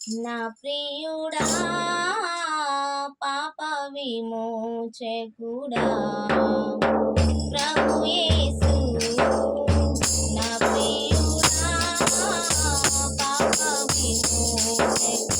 నా ప్రియుడా పాప విమోచకుడా ప్రభు యేసు నా ప్రియుడా పాప విమోచకుడా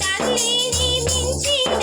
తల్లిని మించిన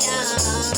Yeah.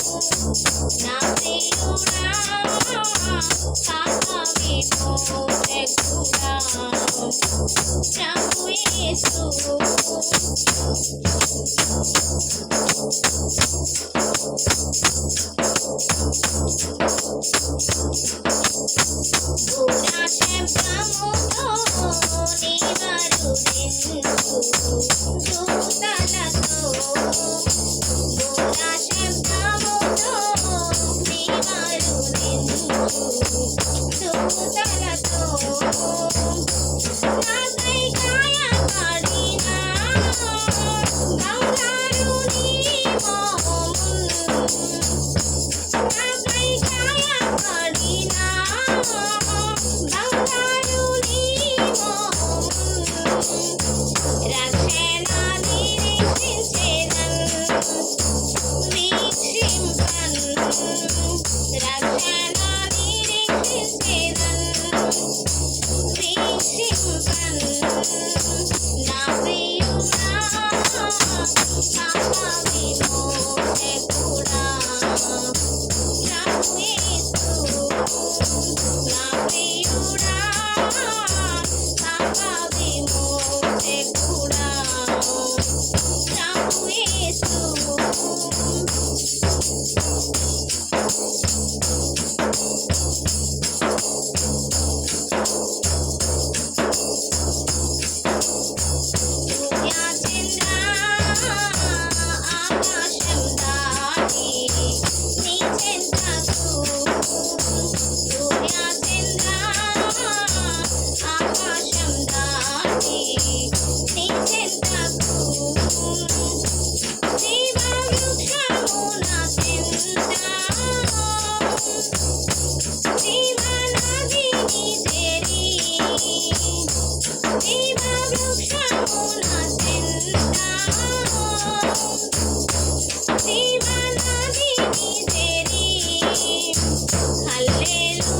Yeah.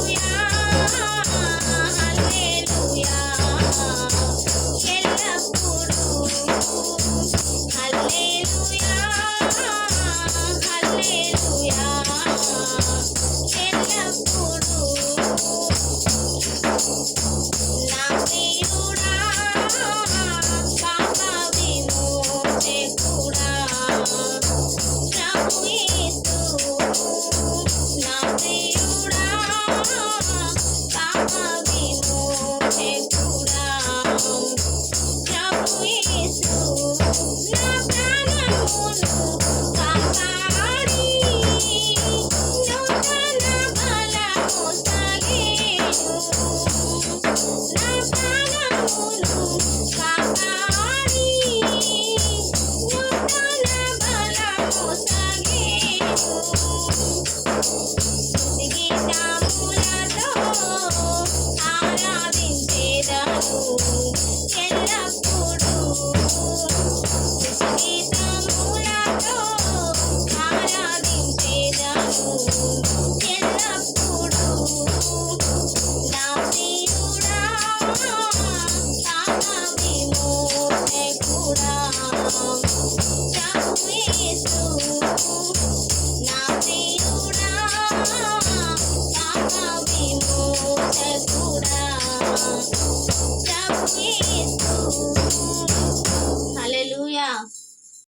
Oh.